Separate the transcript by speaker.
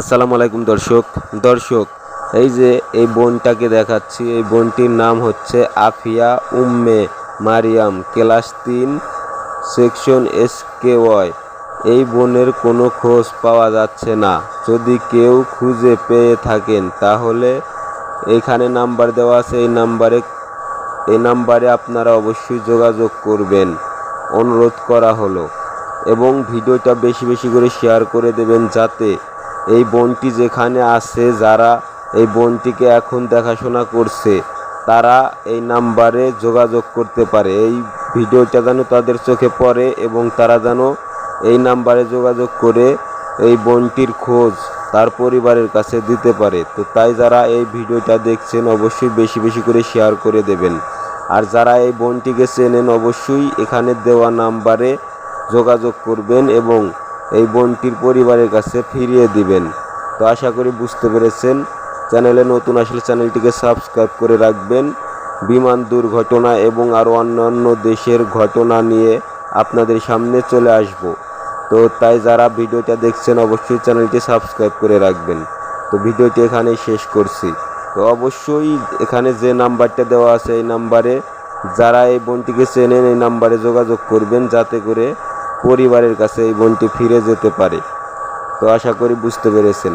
Speaker 1: আসসালামু আলাইকুম দর্শক। দর্শক, এই যে এই বোনটাকে দেখাচ্ছি, এই বোনটির নাম হচ্ছে আফিয়া উম্মে মারিয়াম, ক্লাস তিন, সেকশন এস কে ওয়াই। এই বোনের কোনো খোঁজ পাওয়া যাচ্ছে না। যদি কেউ খুঁজে পেয়ে থাকেন, তাহলে এখানে নাম্বার দেওয়া আছে। এই নাম্বারে এই নাম্বারে আপনারা অবশ্যই যোগাযোগ করবেন। অনুরোধ করা হলো। এবং ভিডিওটা বেশি বেশি করে শেয়ার করে দেবেন যাতে এই বনটি যেখানে আছে, যারা এই বোনটিকে এখন দেখাশোনা করছে, তারা এই নাম্বারে যোগাযোগ করতে পারে। এই ভিডিওটা যেন তাদের চোখে পড়ে এবং তারা যেন এই নাম্বারে যোগাযোগ করে এই বোনটির খোঁজ তার পরিবারের কাছে দিতে পারে। তো তাই যারা এই ভিডিওটা দেখছেন, অবশ্যই বেশি বেশি করে শেয়ার করে দেবেন। আর যারা এই বোনটিকে চেনেন, অবশ্যই এখানে দেওয়া নাম্বারে যোগাযোগ করবেন এবং এই বোনটির পরিবারের কাছে ফিরিয়ে দিবেন। তো আশা করি বুঝতে পেরেছেন। চ্যানেলে নতুন আসলে চ্যানেলটিকে সাবস্ক্রাইব করে রাখবেন। বিমান দুর্ঘটনা এবং আরও অন্যান্য দেশের ঘটনা নিয়ে আপনাদের সামনে চলে আসব। তো তাই যারা ভিডিওটা দেখছেন, অবশ্যই চ্যানেলটি সাবস্ক্রাইব করে রাখবেন। তো ভিডিওটি এখানে শেষ করছি। তো অবশ্যই এখানে যে নাম্বারটা দেওয়া আছে এই নাম্বারে, যারা এই বোনটিকে চেনেন, এই নাম্বারে যোগাযোগ করবেন যাতে করে পরিবারের কাছে এই বোনটি ফিরে যেতে পারে। তো আশা করি বুঝতে পেরেছেন।